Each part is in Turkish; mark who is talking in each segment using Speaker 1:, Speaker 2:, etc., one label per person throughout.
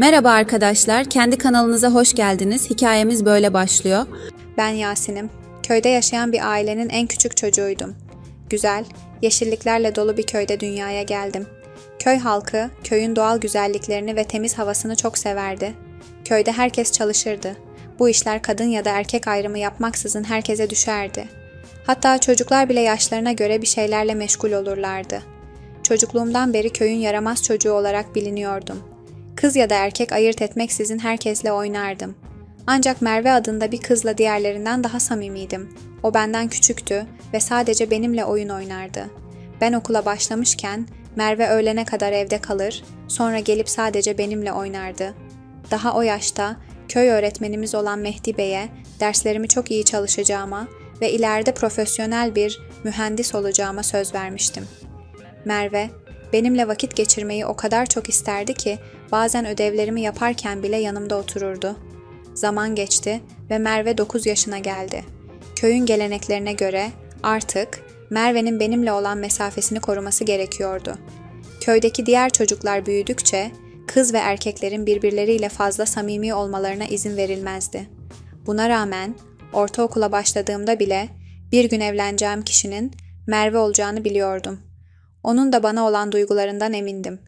Speaker 1: Merhaba arkadaşlar, kendi kanalınıza hoş geldiniz. Hikayemiz böyle başlıyor.
Speaker 2: Ben Yasin'im. Köyde yaşayan bir ailenin en küçük çocuğuydum. Güzel, yeşilliklerle dolu bir köyde dünyaya geldim. Köy halkı, köyün doğal güzelliklerini ve temiz havasını çok severdi. Köyde herkes çalışırdı. Bu işler kadın ya da erkek ayrımı yapmaksızın herkese düşerdi. Hatta çocuklar bile yaşlarına göre bir şeylerle meşgul olurlardı. Çocukluğumdan beri köyün yaramaz çocuğu olarak biliniyordum. Kız ya da erkek ayırt etmeksizin herkesle oynardım. Ancak Merve adında bir kızla diğerlerinden daha samimiydim. O benden küçüktü ve sadece benimle oyun oynardı. Ben okula başlamışken Merve öğlene kadar evde kalır, sonra gelip sadece benimle oynardı. Daha o yaşta köy öğretmenimiz olan Mehdi Bey'e derslerimi çok iyi çalışacağıma ve ileride profesyonel bir mühendis olacağıma söz vermiştim. Merve, benimle vakit geçirmeyi o kadar çok isterdi ki bazen ödevlerimi yaparken bile yanımda otururdu. Zaman geçti ve Merve 9 yaşına geldi. Köyün geleneklerine göre artık Merve'nin benimle olan mesafesini koruması gerekiyordu. Köydeki diğer çocuklar büyüdükçe kız ve erkeklerin birbirleriyle fazla samimi olmalarına izin verilmezdi. Buna rağmen ortaokula başladığımda bile bir gün evleneceğim kişinin Merve olacağını biliyordum. Onun da bana olan duygularından emindim.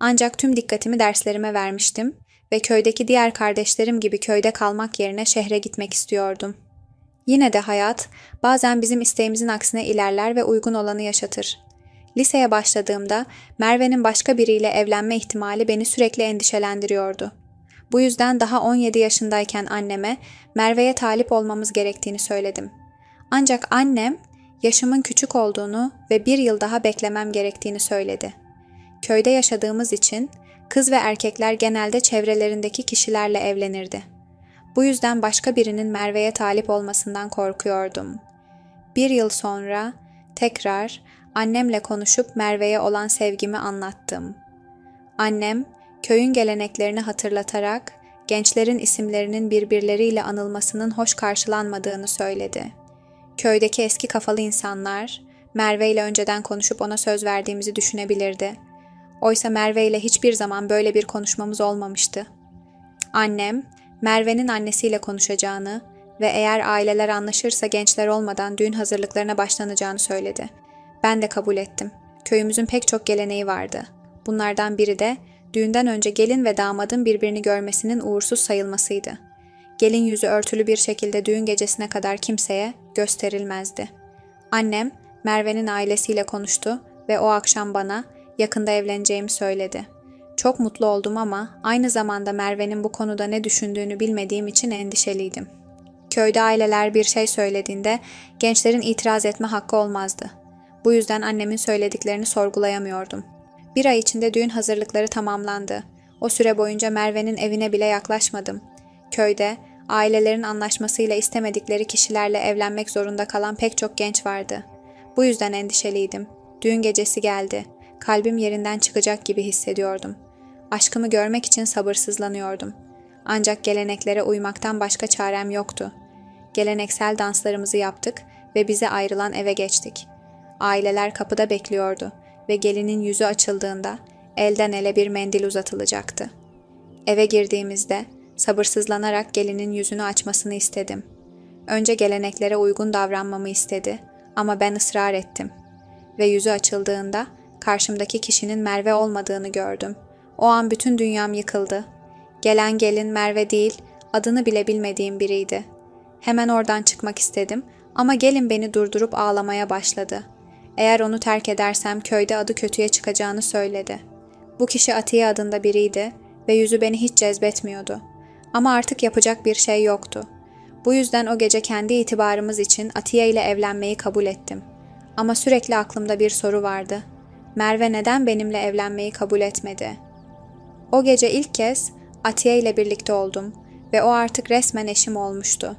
Speaker 2: Ancak tüm dikkatimi derslerime vermiştim ve köydeki diğer kardeşlerim gibi köyde kalmak yerine şehre gitmek istiyordum. Yine de hayat bazen bizim isteğimizin aksine ilerler ve uygun olanı yaşatır. Liseye başladığımda Merve'nin başka biriyle evlenme ihtimali beni sürekli endişelendiriyordu. Bu yüzden daha 17 yaşındayken anneme Merve'ye talip olmamız gerektiğini söyledim. Ancak annem yaşımın küçük olduğunu ve bir yıl daha beklemem gerektiğini söyledi. Köyde yaşadığımız için kız ve erkekler genelde çevrelerindeki kişilerle evlenirdi. Bu yüzden başka birinin Merve'ye talip olmasından korkuyordum. Bir yıl sonra tekrar annemle konuşup Merve'ye olan sevgimi anlattım. Annem köyün geleneklerini hatırlatarak gençlerin isimlerinin birbirleriyle anılmasının hoş karşılanmadığını söyledi. Köydeki eski kafalı insanlar Merve ile önceden konuşup ona söz verdiğimizi düşünebilirdi. Oysa Merve ile hiçbir zaman böyle bir konuşmamız olmamıştı. Annem, Merve'nin annesiyle konuşacağını ve eğer aileler anlaşırsa gençler olmadan düğün hazırlıklarına başlanacağını söyledi. Ben de kabul ettim. Köyümüzün pek çok geleneği vardı. Bunlardan biri de düğünden önce gelin ve damadın birbirini görmesinin uğursuz sayılmasıydı. Gelin yüzü örtülü bir şekilde düğün gecesine kadar kimseye gösterilmezdi. Annem Merve'nin ailesiyle konuştu ve o akşam bana yakında evleneceğimi söyledi. Çok mutlu oldum ama aynı zamanda Merve'nin bu konuda ne düşündüğünü bilmediğim için endişeliydim. Köyde aileler bir şey söylediğinde gençlerin itiraz etme hakkı olmazdı. Bu yüzden annemin söylediklerini sorgulayamıyordum. Bir ay içinde düğün hazırlıkları tamamlandı. O süre boyunca Merve'nin evine bile yaklaşmadım. Köyde ailelerin anlaşmasıyla istemedikleri kişilerle evlenmek zorunda kalan pek çok genç vardı. Bu yüzden endişeliydim. Düğün gecesi geldi. Kalbim yerinden çıkacak gibi hissediyordum. Aşkımı görmek için sabırsızlanıyordum. Ancak geleneklere uymaktan başka çarem yoktu. Geleneksel danslarımızı yaptık ve bize ayrılan eve geçtik. Aileler kapıda bekliyordu ve gelinin yüzü açıldığında elden ele bir mendil uzatılacaktı. Eve girdiğimizde sabırsızlanarak gelinin yüzünü açmasını istedim. Önce geleneklere uygun davranmamı istedi ama ben ısrar ettim. Ve yüzü açıldığında karşımdaki kişinin Merve olmadığını gördüm. O an bütün dünyam yıkıldı. Gelen gelin Merve değil, adını bile bilmediğim biriydi. Hemen oradan çıkmak istedim ama gelin beni durdurup ağlamaya başladı. Eğer onu terk edersem köyde adı kötüye çıkacağını söyledi. Bu kişi Atiye adında biriydi ve yüzü beni hiç cezbetmiyordu. Ama artık yapacak bir şey yoktu. Bu yüzden o gece kendi itibarımız için Atiye ile evlenmeyi kabul ettim. Ama sürekli aklımda bir soru vardı. Merve neden benimle evlenmeyi kabul etmedi? O gece ilk kez Atiye ile birlikte oldum ve o artık resmen eşim olmuştu.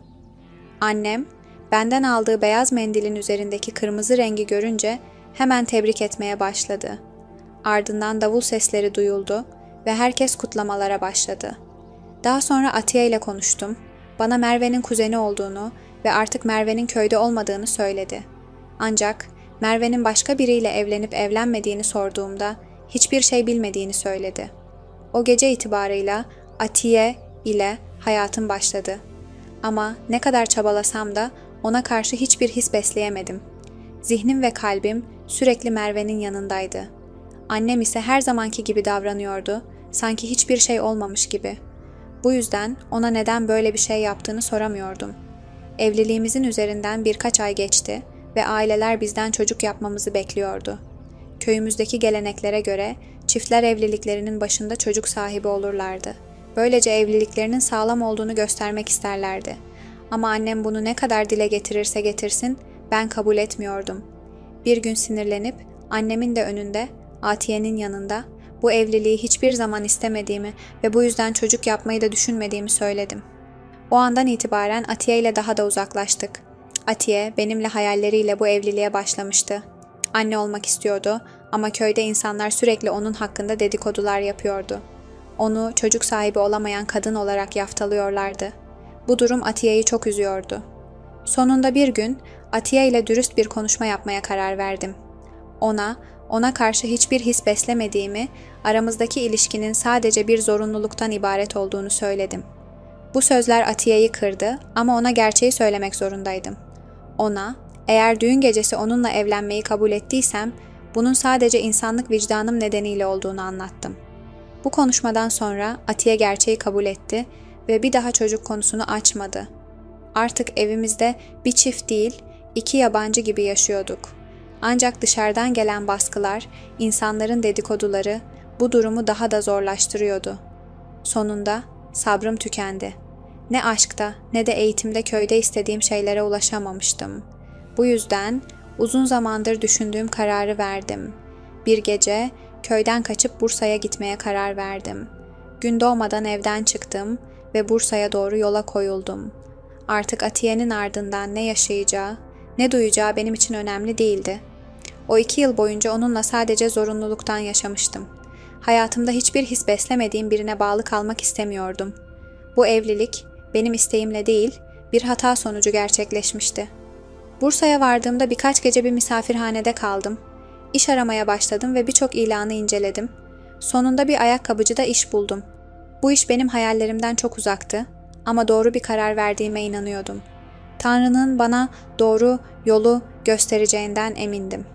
Speaker 2: Annem, benden aldığı beyaz mendilin üzerindeki kırmızı rengi görünce hemen tebrik etmeye başladı. Ardından davul sesleri duyuldu ve herkes kutlamalara başladı. Daha sonra Atiye ile konuştum. Bana Merve'nin kuzeni olduğunu ve artık Merve'nin köyde olmadığını söyledi. Ancak Merve'nin başka biriyle evlenip evlenmediğini sorduğumda hiçbir şey bilmediğini söyledi. O gece itibarıyla Atiye ile hayatım başladı. Ama ne kadar çabalasam da ona karşı hiçbir his besleyemedim. Zihnim ve kalbim sürekli Merve'nin yanındaydı. Annem ise her zamanki gibi davranıyordu, sanki hiçbir şey olmamış gibi. Bu yüzden ona neden böyle bir şey yaptığını soramıyordum. Evliliğimizin üzerinden birkaç ay geçti ve aileler bizden çocuk yapmamızı bekliyordu. Köyümüzdeki geleneklere göre çiftler evliliklerinin başında çocuk sahibi olurlardı. Böylece evliliklerinin sağlam olduğunu göstermek isterlerdi. Ama annem bunu ne kadar dile getirirse getirsin ben kabul etmiyordum. Bir gün sinirlenip annemin de önünde, Atiye'nin yanında bu evliliği hiçbir zaman istemediğimi ve bu yüzden çocuk yapmayı da düşünmediğimi söyledim. O andan itibaren Atiye ile daha da uzaklaştık. Atiye benimle hayalleriyle bu evliliğe başlamıştı. Anne olmak istiyordu ama köyde insanlar sürekli onun hakkında dedikodular yapıyordu. Onu çocuk sahibi olamayan kadın olarak yaftalıyorlardı. Bu durum Atiye'yi çok üzüyordu. Sonunda bir gün Atiye ile dürüst bir konuşma yapmaya karar verdim. Ona, ona karşı hiçbir his beslemediğimi, aramızdaki ilişkinin sadece bir zorunluluktan ibaret olduğunu söyledim. Bu sözler Atiye'yi kırdı ama ona gerçeği söylemek zorundaydım. Ona, eğer düğün gecesi onunla evlenmeyi kabul ettiysem, bunun sadece insanlık vicdanım nedeniyle olduğunu anlattım. Bu konuşmadan sonra Atiye gerçeği kabul etti ve bir daha çocuk konusunu açmadı. Artık evimizde bir çift değil, iki yabancı gibi yaşıyorduk. Ancak dışarıdan gelen baskılar, insanların dedikoduları bu durumu daha da zorlaştırıyordu. Sonunda sabrım tükendi. Ne aşkta ne de eğitimde köyde istediğim şeylere ulaşamamıştım. Bu yüzden uzun zamandır düşündüğüm kararı verdim. Bir gece köyden kaçıp Bursa'ya gitmeye karar verdim. Gün doğmadan evden çıktım ve Bursa'ya doğru yola koyuldum. Artık Atiye'nin ardından ne yaşayacağı, ne duyacağı benim için önemli değildi. O iki yıl boyunca onunla sadece zorunluluktan yaşamıştım. Hayatımda hiçbir his beslemediğim birine bağlı kalmak istemiyordum. Bu evlilik benim isteğimle değil, bir hata sonucu gerçekleşmişti. Bursa'ya vardığımda birkaç gece bir misafirhanede kaldım. İş aramaya başladım ve birçok ilanı inceledim. Sonunda bir ayakkabıcıda iş buldum. Bu iş benim hayallerimden çok uzaktı ama doğru bir karar verdiğime inanıyordum. Tanrı'nın bana doğru yolu göstereceğinden emindim.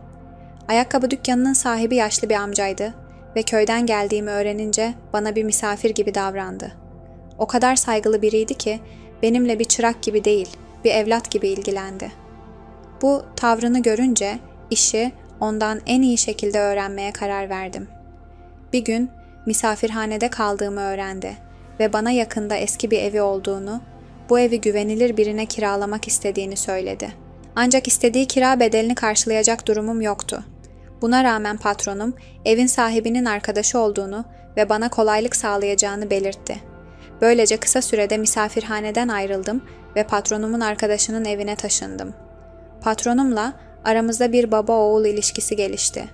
Speaker 2: Ayakkabı dükkanının sahibi yaşlı bir amcaydı ve köyden geldiğimi öğrenince bana bir misafir gibi davrandı. O kadar saygılı biriydi ki benimle bir çırak gibi değil, bir evlat gibi ilgilendi. Bu tavrını görünce işi ondan en iyi şekilde öğrenmeye karar verdim. Bir gün misafirhanede kaldığımı öğrendi ve bana yakında eski bir evi olduğunu, bu evi güvenilir birine kiralamak istediğini söyledi. Ancak istediği kira bedelini karşılayacak durumum yoktu. Buna rağmen patronum evin sahibinin arkadaşı olduğunu ve bana kolaylık sağlayacağını belirtti. Böylece kısa sürede misafirhaneden ayrıldım ve patronumun arkadaşının evine taşındım. Patronumla aramızda bir baba oğul ilişkisi gelişti.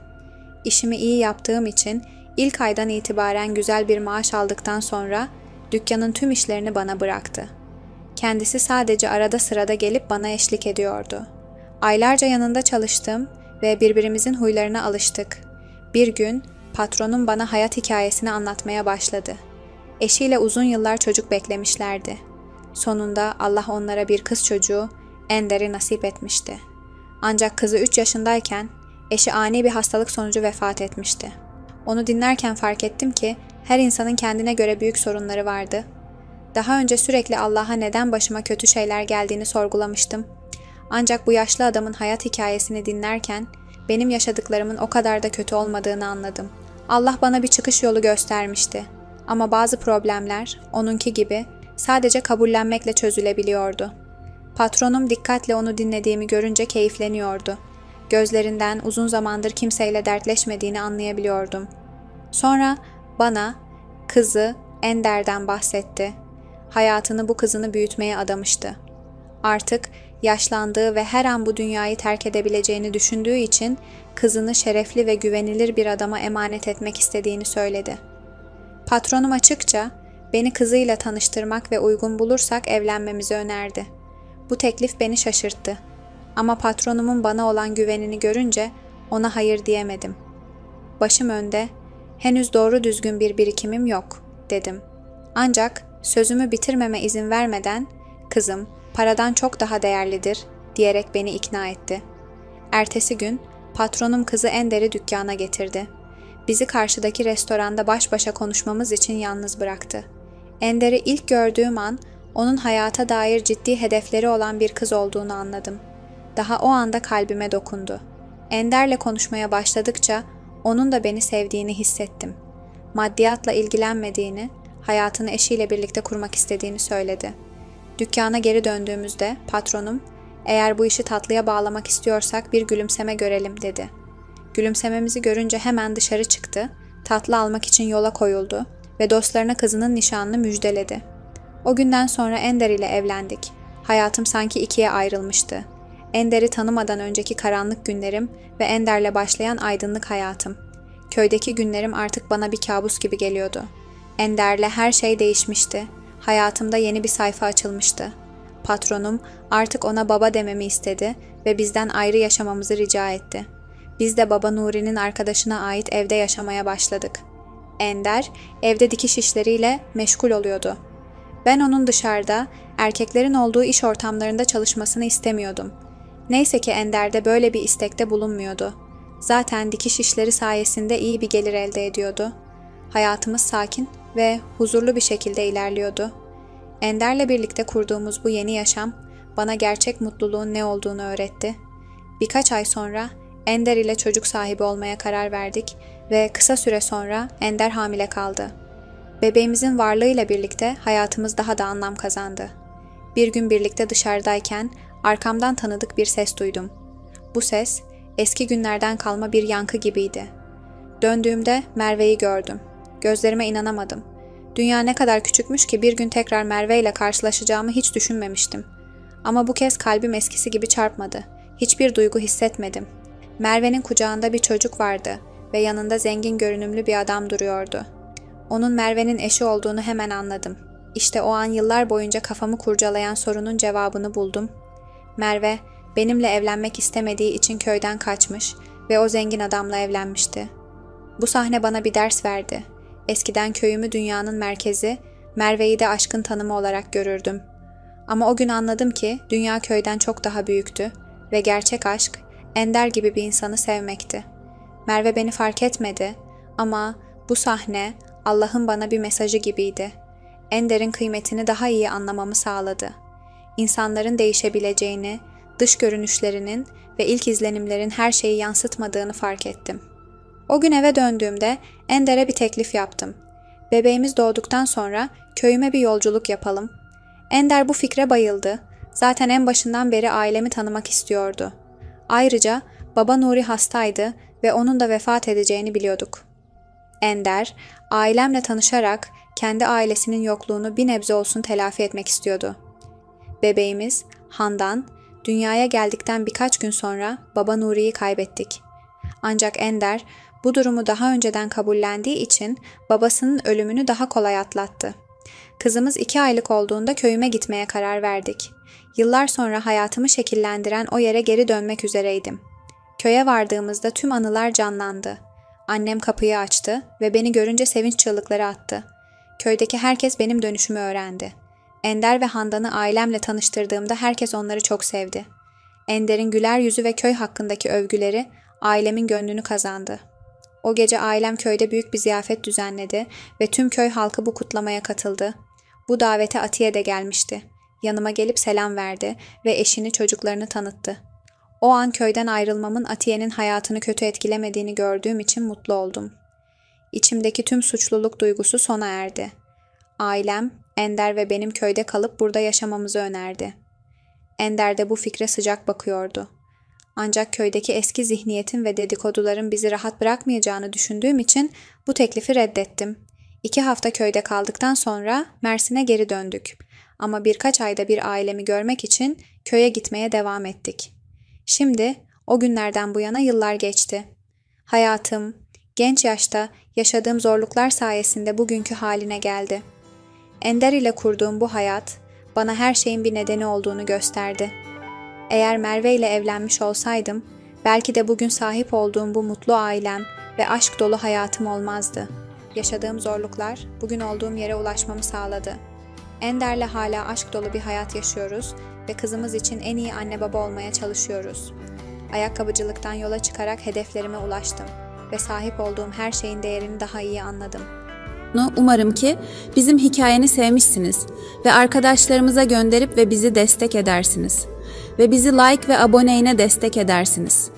Speaker 2: İşimi iyi yaptığım için ilk aydan itibaren güzel bir maaş aldıktan sonra dükkanın tüm işlerini bana bıraktı. Kendisi sadece arada sırada gelip bana eşlik ediyordu. Aylarca yanında çalıştım ve birbirimizin huylarına alıştık. Bir gün patronum bana hayat hikayesini anlatmaya başladı. Eşiyle uzun yıllar çocuk beklemişlerdi. Sonunda Allah onlara bir kız çocuğu Ender'i nasip etmişti. Ancak kızı 3 yaşındayken eşi ani bir hastalık sonucu vefat etmişti. Onu dinlerken fark ettim ki her insanın kendine göre büyük sorunları vardı. Daha önce sürekli Allah'a neden başıma kötü şeyler geldiğini sorgulamıştım. Ancak bu yaşlı adamın hayat hikayesini dinlerken benim yaşadıklarımın o kadar da kötü olmadığını anladım. Allah bana bir çıkış yolu göstermişti. Ama bazı problemler onunki gibi sadece kabullenmekle çözülebiliyordu. Patronum dikkatle onu dinlediğimi görünce keyifleniyordu. Gözlerinden uzun zamandır kimseyle dertleşmediğini anlayabiliyordum. Sonra bana kızı Ender'den bahsetti. Hayatını bu kızını büyütmeye adamıştı. Artık yaşlandığı ve her an bu dünyayı terk edebileceğini düşündüğü için kızını şerefli ve güvenilir bir adama emanet etmek istediğini söyledi. Patronum açıkça beni kızıyla tanıştırmak ve uygun bulursak evlenmemizi önerdi. Bu teklif beni şaşırttı. Ama patronumun bana olan güvenini görünce ona hayır diyemedim. Başım önde, henüz doğru düzgün bir birikimim yok, dedim. Ancak sözümü bitirmeme izin vermeden kızım paradan çok daha değerlidir diyerek beni ikna etti. Ertesi gün patronum kızı Ender'i dükkana getirdi. Bizi karşıdaki restoranda baş başa konuşmamız için yalnız bıraktı. Ender'i ilk gördüğüm an onun hayata dair ciddi hedefleri olan bir kız olduğunu anladım. Daha o anda kalbime dokundu. Ender'le konuşmaya başladıkça onun da beni sevdiğini hissettim. Maddiyatla ilgilenmediğini, hayatını eşiyle birlikte kurmak istediğini söyledi. Dükkana geri döndüğümüzde patronum, eğer bu işi tatlıya bağlamak istiyorsak bir gülümseme görelim dedi. Gülümsememizi görünce hemen dışarı çıktı, tatlı almak için yola koyuldu ve dostlarına kızının nişanını müjdeledi. O günden sonra Ender ile evlendik. Hayatım sanki ikiye ayrılmıştı. Ender'i tanımadan önceki karanlık günlerim ve Ender'le başlayan aydınlık hayatım. Köydeki günlerim artık bana bir kabus gibi geliyordu. Ender'le her şey değişmişti. Hayatımda yeni bir sayfa açılmıştı. Patronum artık ona baba dememi istedi ve bizden ayrı yaşamamızı rica etti. Biz de baba Nuri'nin arkadaşına ait evde yaşamaya başladık. Ender evde dikiş işleriyle meşgul oluyordu. Ben onun dışarıda, erkeklerin olduğu iş ortamlarında çalışmasını istemiyordum. Neyse ki Ender'de böyle bir istekte bulunmuyordu. Zaten dikiş işleri sayesinde iyi bir gelir elde ediyordu. Hayatımız sakin ve huzurlu bir şekilde ilerliyordu. Ender'le birlikte kurduğumuz bu yeni yaşam bana gerçek mutluluğun ne olduğunu öğretti. Birkaç ay sonra Ender ile çocuk sahibi olmaya karar verdik ve kısa süre sonra Ender hamile kaldı. Bebeğimizin varlığıyla birlikte hayatımız daha da anlam kazandı. Bir gün birlikte dışarıdayken arkamdan tanıdık bir ses duydum. Bu ses eski günlerden kalma bir yankı gibiydi. Döndüğümde Merve'yi gördüm. Gözlerime inanamadım. Dünya ne kadar küçükmüş ki bir gün tekrar Merve ile karşılaşacağımı hiç düşünmemiştim. Ama bu kez kalbim eskisi gibi çarpmadı. Hiçbir duygu hissetmedim. Merve'nin kucağında bir çocuk vardı ve yanında zengin görünümlü bir adam duruyordu. Onun Merve'nin eşi olduğunu hemen anladım. İşte o an yıllar boyunca kafamı kurcalayan sorunun cevabını buldum. Merve, benimle evlenmek istemediği için köyden kaçmış ve o zengin adamla evlenmişti. Bu sahne bana bir ders verdi. Eskiden köyümü dünyanın merkezi, Merve'yi de aşkın tanımı olarak görürdüm. Ama o gün anladım ki dünya köyden çok daha büyüktü ve gerçek aşk Ender gibi bir insanı sevmekti. Merve beni fark etmedi ama bu sahne Allah'ın bana bir mesajı gibiydi. Ender'in kıymetini daha iyi anlamamı sağladı. İnsanların değişebileceğini, dış görünüşlerinin ve ilk izlenimlerin her şeyi yansıtmadığını fark ettim. O gün eve döndüğümde Ender'e bir teklif yaptım. Bebeğimiz doğduktan sonra köyüme bir yolculuk yapalım. Ender bu fikre bayıldı. Zaten en başından beri ailemi tanımak istiyordu. Ayrıca baba Nuri hastaydı ve onun da vefat edeceğini biliyorduk. Ender, ailemle tanışarak kendi ailesinin yokluğunu bir nebze olsun telafi etmek istiyordu. Bebeğimiz Handan dünyaya geldikten birkaç gün sonra baba Nuri'yi kaybettik. Ancak Ender bu durumu daha önceden kabullendiği için babasının ölümünü daha kolay atlattı. Kızımız iki aylık olduğunda köyüme gitmeye karar verdik. Yıllar sonra hayatımı şekillendiren o yere geri dönmek üzereydim. Köye vardığımızda tüm anılar canlandı. Annem kapıyı açtı ve beni görünce sevinç çığlıkları attı. Köydeki herkes benim dönüşümü öğrendi. Ender ve Handan'ı ailemle tanıştırdığımda herkes onları çok sevdi. Ender'in güler yüzü ve köy hakkındaki övgüleri ailemin gönlünü kazandı. O gece ailem köyde büyük bir ziyafet düzenledi ve tüm köy halkı bu kutlamaya katıldı. Bu davete Atiye de gelmişti. Yanıma gelip selam verdi ve eşini çocuklarını tanıttı. O an köyden ayrılmamın Atiye'nin hayatını kötü etkilemediğini gördüğüm için mutlu oldum. İçimdeki tüm suçluluk duygusu sona erdi. Ailem, Ender ve benim köyde kalıp burada yaşamamızı önerdi. Ender de bu fikre sıcak bakıyordu. Ancak köydeki eski zihniyetin ve dedikoduların bizi rahat bırakmayacağını düşündüğüm için bu teklifi reddettim. İki hafta köyde kaldıktan sonra Mersin'e geri döndük. Ama birkaç ayda bir ailemi görmek için köye gitmeye devam ettik. Şimdi o günlerden bu yana yıllar geçti. Hayatım, genç yaşta yaşadığım zorluklar sayesinde bugünkü haline geldi. Ender ile kurduğum bu hayat bana her şeyin bir nedeni olduğunu gösterdi. Eğer Merve ile evlenmiş olsaydım, belki de bugün sahip olduğum bu mutlu ailem ve aşk dolu hayatım olmazdı. yaşadığım zorluklar bugün olduğum yere ulaşmamı sağladı. Ender'le hala aşk dolu bir hayat yaşıyoruz ve kızımız için en iyi anne baba olmaya çalışıyoruz. Ayakkabıcılıktan yola çıkarak hedeflerime ulaştım ve sahip olduğum her şeyin değerini daha iyi anladım.
Speaker 1: Umarım ki bizim hikayeni sevmişsiniz ve arkadaşlarımıza gönderip ve bizi destek edersiniz. Ve bizi like ve aboneyle destek edersiniz.